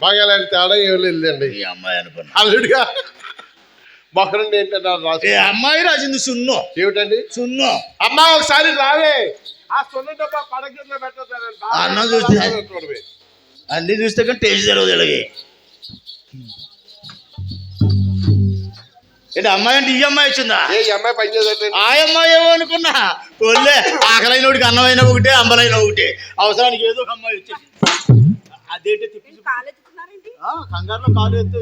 పగలాంటి తేడా ఏం లేదండి ఈ అమ్మాయి అనుకున్నా. అల్లుడిగా మొహరండి ఏంటంటే రాసు ఏ అమ్మాయి రాసింది సున్ను. ఏమిటండి? సున్ను. అమ్మా ఒకసారి రావే. ఆ సొన్న డబ్బా పడకింద అన్నం చూస్తే- అన్ని చూస్తే కానీ టేస్ట్ తెలియదు వీళ్ళకి ఏంటి అమ్మాయి అంటే ఈ అమ్మాయి వచ్చిందా? ఏ ఈ అమ్మాయి పని చేసేటండి ఆ అమ్మాయి ఏమో అనుకున్నా. ఒళ్ళే ఆకలైనోడికి అన్నమైన ఒకటే అంబలైన ఒకటే. అవసరానికి ఏదో ఒక అమ్మాయి వచ్చేసి అదేంటి తిప్పి కాలు ఎత్తుకున్నారేంటి ఆ, కంగారులో కాలు ఎత్తు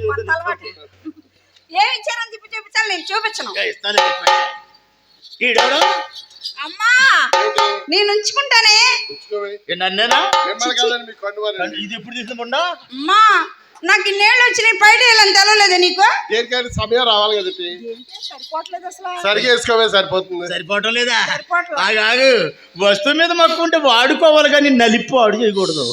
ఏమి ఇచ్చారని చెప్పి చూపించాలి నేను చూపించను. ఈడెవరు? అమ్మా నేను ఉంచుకుంటానే. నన్నేనా. ఇది ఎప్పుడు తీసిన మొన్న? అమ్మా నాకు ఇన్నేళ్ళు వచ్చినాయి పైన వెళ్ళని తెలవలేదా నీకు? దేనికైనా సమయం రావాలి ఏంటి? సరిపోవట్లేదు అసలు. సరిగా వేసుకోవే సరిపోతుంది. సరిపోవటం లేదా? ఆగు వస్తువు మీద మక్కుంటే వాడుకోవాలి కానీ నలిపు వాడు చేయకూడదు.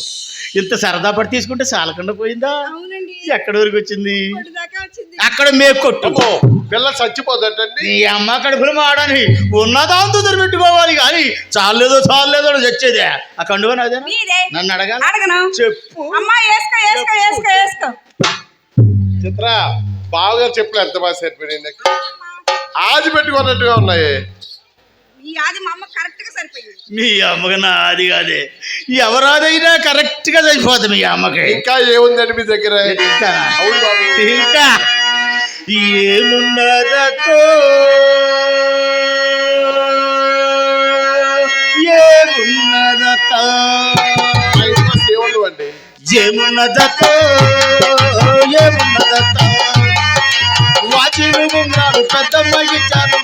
ఇంత సరదా పడి తీసుకుంటే చాలకుండా పోయిందా? అవునండి. ఎక్కడి వరకు వచ్చింది? ఇప్పటి దాకా వచ్చింది. అక్కడ మేకొట్టు అమ్మో పిల్ల చచ్చిపోదటండి నీ అమ్మ కడుపులు మాడని ఉన్నదాంతో పెట్టుకోవాలి కానీ చాలేదో చాలేదో చచ్చేదే. ఆ కండువ నాదేనా? మీదే. నన్ను అడగాలి? అడగను. చెప్పు. అమ్మా వేసుకో వేసుకో వేసుకో వేసుకో చిత్ర బావగారు చెప్పులు ఎంత బాగా సరిపోయింది? ఆది పెట్టుకున్నట్టుగా ఉన్నాయి. ఈ ఆది మా అమ్మ కరెక్ట్గా సరిపోయింది. మీ అమ్మకి నా అది కాదే. ఎవరాదైనా కరెక్ట్గా చచ్చిపోతుంది మీ అమ్మకి. ఇంకా ఏముందండి మీ దగ్గర? ఇంకా. అవును బాబు. ఇంకా. ఏమున్నదతో? ఏమున్నదత? ఏమున్నదత? ఏమున్నదత? వాచిలు ఉంగారు పెద్దమ్మాయికి ఇచ్చాను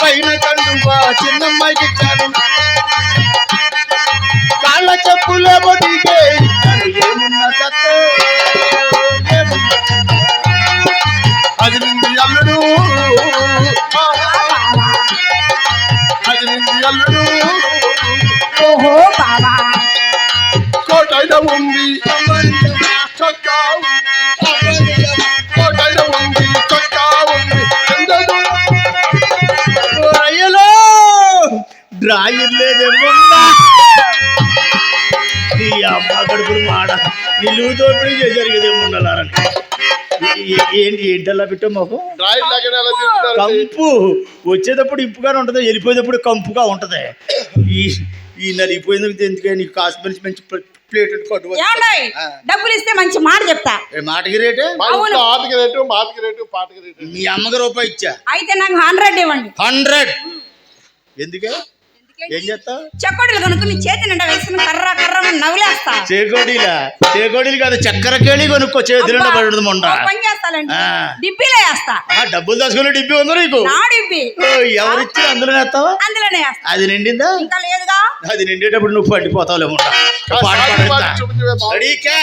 పైన కండువా చిన్నమ్మాయికి ఇచ్చాను డ్రాయింగ్ లేదేమన్నా ఈ అమ్మ కడుపులు మాడ. నిలువు తోపిడి చేశారు కదేమన్నారని ఏంటి ఏంటల్లా పెట్టా మాకు కంపు. వచ్చేటప్పుడు ఇంపుగానే ఉంటుంది వెళ్ళిపోయేటప్పుడు కంపుగా ఉంటది. ఈ ఈ నలిగిపోయినందుకు ఎందుకే నీకు కాసు మంచి మంచి ప్లేట్ డబ్బులు ఇస్తే మంచి మాట చెప్తా. మాటకి రేటే? ఆటకి రేటు మాటకి రేటు పాటకి రేటు. మీ అమ్మకి రూపాయి ఇచ్చా. అయితే నాకు హండ్రెడ్ ఇవ్వండి. హండ్రెడ్? ఎందుకే? ఏం చేస్తావు? చెక్కడులు కొనుక్కుని చేతి నిండా వేసుకుని కర్ర కర్ర నవ్వులేస్తా. చేకోడీలా? చేకోడీలు కాదు చక్కెర కేళి కొనుక్కో చేతి నిండా పడుతుంది మొండ. పని చేస్తానండి. డిబ్బీలో వేస్తా. ఆ, డబ్బులు దాచుకునే డిబ్బి ఉందా నీకు? నా డిబ్బి. ఓ, ఎవరిచ్చి అందులో వేస్తావా? అందులోనే వేస్తా. అది నిండిందా? ఇంకా లేదుగా. అది నిండేటప్పుడు నువ్వు పడిపోతావులే ముండ. పాట కాదు, పాడేస్తా.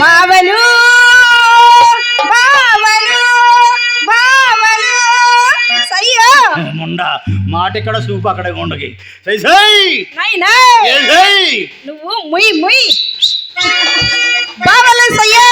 బావలు బావలు బావలు. సయ్యో. ముండ మాట ఇక్కడ సూపు అక్కడ ఉండకి. నువ్వు ముయ్ ముయ్. బావలు సయ్యో.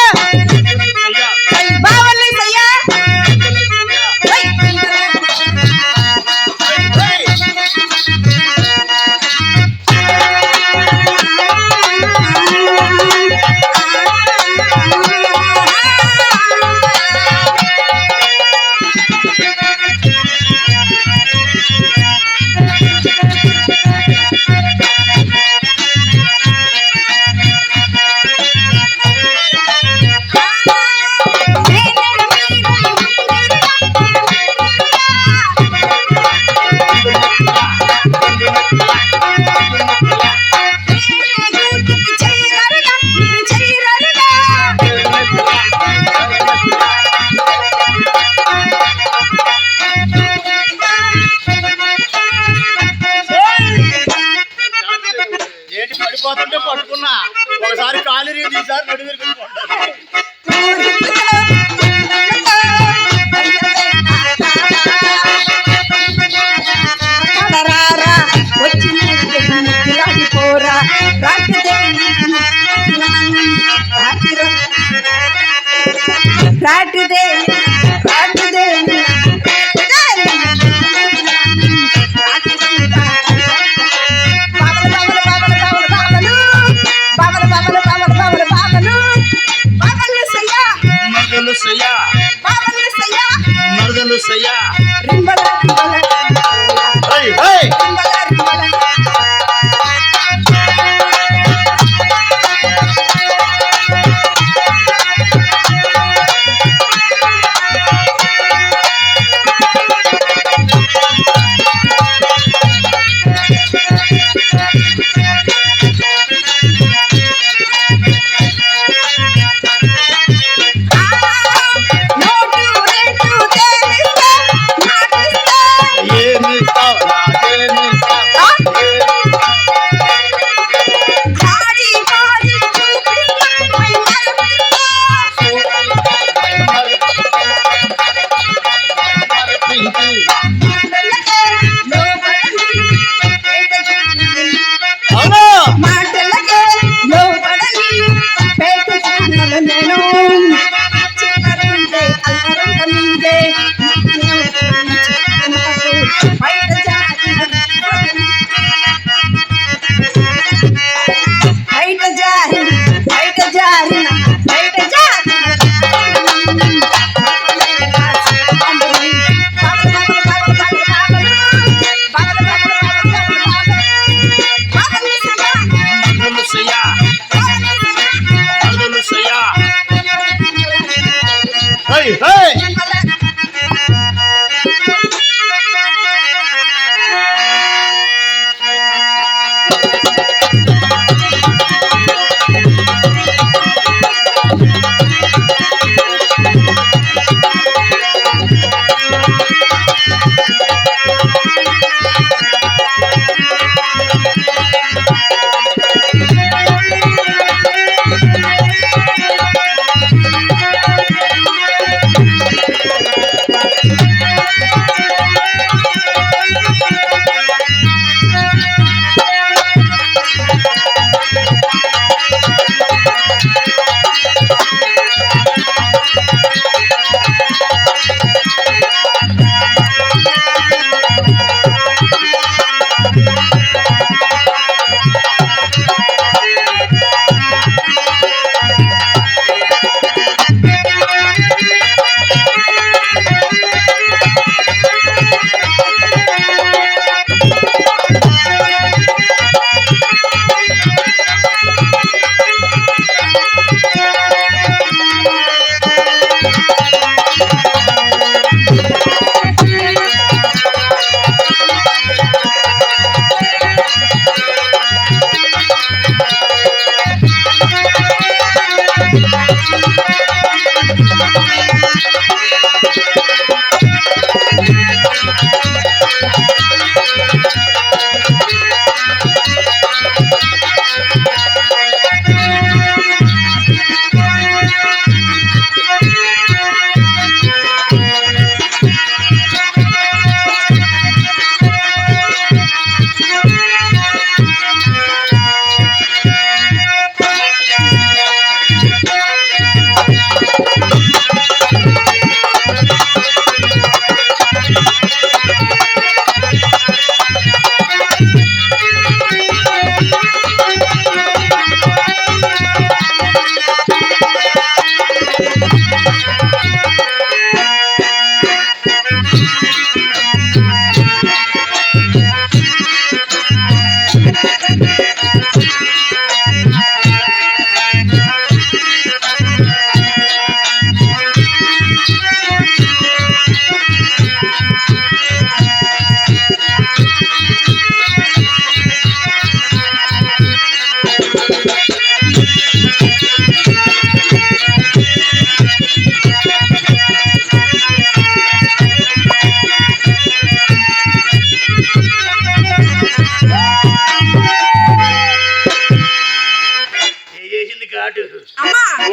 来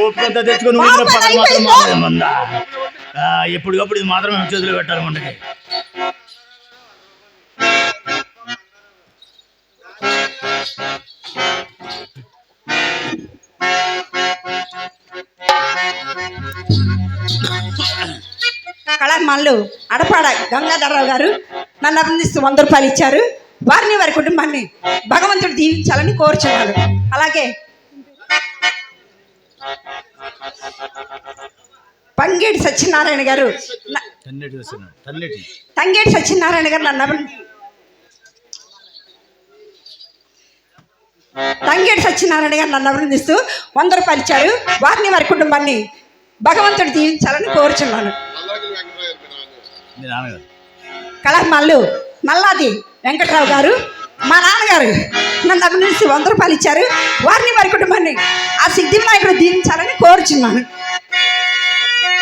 ఓపికంతా తెచ్చుకొని ఊరిలో మాత్రం ఉందా? ఎప్పటికప్పుడు ఇది మాత్రం చేతిలో పెట్టాలి మనకి కళామాన్లు అడపాడ గంగాధరరావు గారు నన్ను అభినందిస్తూ వంద రూపాయలు ఇచ్చారు. వారిని వారి కుటుంబాన్ని భగవంతుడు దీవించాలని కోరుచున్నాను. అలాగే పంగేటి సత్యనారాయణ గారు తంగేటి సత్యనారాయణ గారు నన్ను తంగేటి సత్యనారాయణ గారు నన్ను అభినందిస్తూ వంద రూపాయలు ఇచ్చారు వారిని వారి కుటుంబాన్ని భగవంతుడు దీవించాలని కోరుచున్నాను. కళామాళ్ళు నల్లాది వెంకట్రావు గారు మా నాన్నగారు నన్ను అభినందించి వంద రూపాయలు ఇచ్చారు. వారిని వారి కుటుంబాన్ని ఆ సిద్ధి వినాయకుడు దీవించాలని కోరుచున్నాను.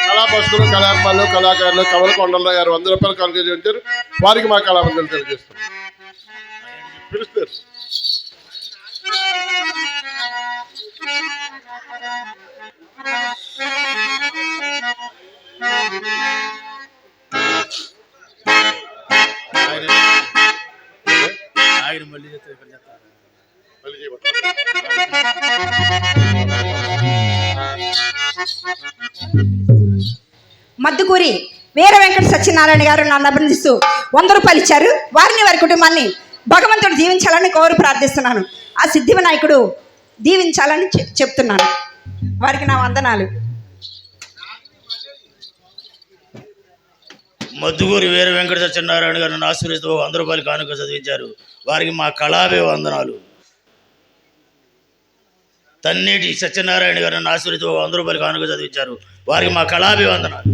కళాపస్తులు కళాత్మలు కళాకారులు కవల కొండల గారు వంద రూపాయలు కనుగొంచారు వారికి మా కళాబంధులు తెలియజేస్తాం పిలుస్తారు. ఆయన మళ్ళీ చెప్తే మద్దుకూరి వీర వెంకట సత్యనారాయణ గారు నన్ను అభినందిస్తూ వంద రూపాయలు ఇచ్చారు. వారిని వారి కుటుంబాన్ని భగవంతుడు దీవించాలని కోరు ప్రార్థిస్తున్నాను. ఆ సిద్ధి వినాయకుడు దీవించాలని చెప్తున్నాను. వారికి నా వందనాలు. మద్దుగూరి వీర వెంకట సత్యనారాయణ గారిని ఆశీర్వదిస్తూ వంద రూపాయలు కానుక చదివించారు. వారికి మా కళాభి వందనాలు తన్నేటి సత్యనారాయణ గారిని ఆశీర్వదిస్తూ వంద రూపాయలు కానుక చదివించారు. వారికి మా కళాభి వందనాలు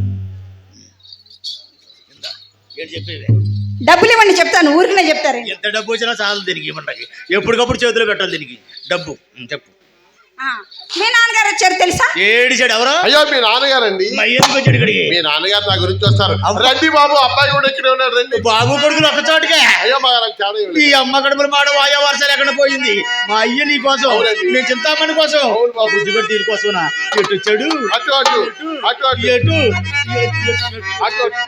ఇందా, ఏంటి చెప్పేది? డబ్బులు ఇవ్వండి చెప్తాను. ఊరికనే చెప్తారు. ఎంత డబ్బు వచ్చినా చాలు దీనికి ఇవ్వండి ఎప్పటికప్పుడు చేతిలో పెట్టాలి దీనికి. డబ్బు చెప్పు. మీ నాన్నగారు వచ్చారు తెలుసా? ఏడిచాడు ఎవరో? అయ్యో మీ నాన్నగారండి. మా ఎందుకు వచ్చాడు ఇక్కడికి? మీ నాన్నగారు నా గురించి వస్తారు. రండి బాబు అబ్బాయి కూడా ఇక్కడే ఉన్నాడు రండి. బాబు కొడుకులు ఒక చోటుకే. అయ్యో మా నాకు చాలా ఈ. అమ్మ కడుపుల మాట వాయా వరుసలు ఎక్కడ పోయింది? మా అయ్య నీ కోసం. అవునండి. నేను చింతామణి కోసం. అవును బాబు. బుజ్జిగడ్డ తీరు కోసం ఎటు చెడు అటు అటు అటు ఎటు. అటు అటు.